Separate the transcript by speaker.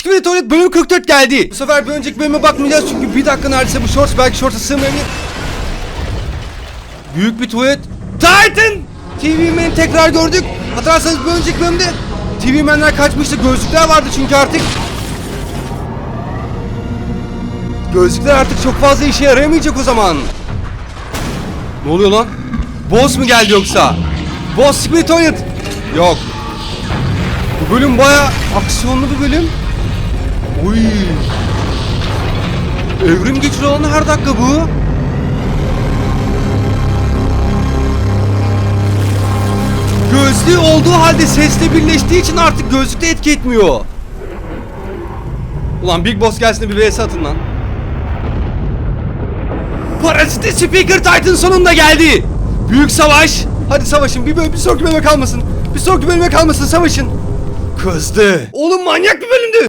Speaker 1: Skibidi Tuvalet bölüm 44 geldi. Bu sefer bir önceki bölüme bakmayacağız çünkü bir dakika neredeyse bu shorts belki shorts'a sığmayabilir. Büyük bir tuvalet. Titan! TV Man'i tekrar gördük. Hatırlarsanız bir önceki bölümde TV Man'ler kaçmıştı. Gözlükler vardı çünkü artık. Gözlükler artık çok fazla işe yarayamayacak o zaman. Ne oluyor lan? Boss mu geldi yoksa? Boss Toilet. Yok. Bu bölüm baya aksiyonlu bir bölüm. Uy. Evrim geçiriyor lan her dakika bu. Gözlüğü olduğu halde sesle birleştiği için artık gözlükte etki etmiyor. Ulan Big Boss gelsin bir vs atın lan. Parazite Speaker Titan sonunda geldi. Büyük savaş. Hadi savaşın. Bir, bir sonraki bölüme kalmasın. Bir sonraki bölüme kalmasın savaşın. Kızdı. Oğlum manyak bir bölümdü.